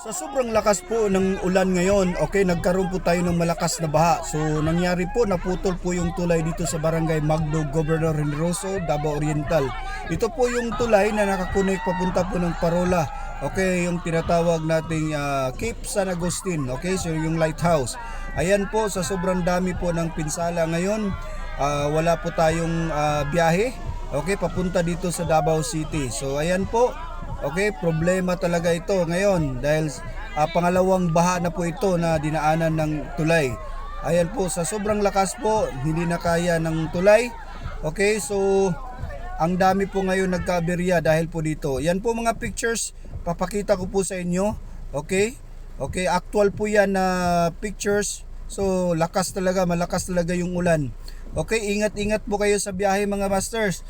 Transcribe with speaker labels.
Speaker 1: Sa sobrang lakas po ng ulan ngayon, okay, nagkaroon po tayo ng malakas na baha. So, nangyari po, naputol po yung tulay dito sa barangay Magdo, Governor Generoso, Davao Oriental. Ito po yung tulay na nakakunik papunta po ng Parola. Okay, yung tinatawag nating ah, Cape San Agustin, okay, so yung lighthouse. Ayan po, sa sobrang dami po ng pinsala ngayon, ah, wala po tayong ah, biyahe, okay, papunta dito sa Davao City. So, ayan po, Okay, problema talaga ito ngayon dahil ah, pangalawang baha na po ito na dinaanan ng tulay. Ayan po, sa sobrang lakas po, hindi na kaya ng tulay. Okay, so ang dami po ngayon nagkaberya dahil po dito. Yan po mga pictures, papakita ko po sa inyo. Okay? Okay, actual po yan na pictures. So, lakas talaga, malakas talaga yung ulan. Okay, ingat-ingat po kayo sa biyahe mga masters.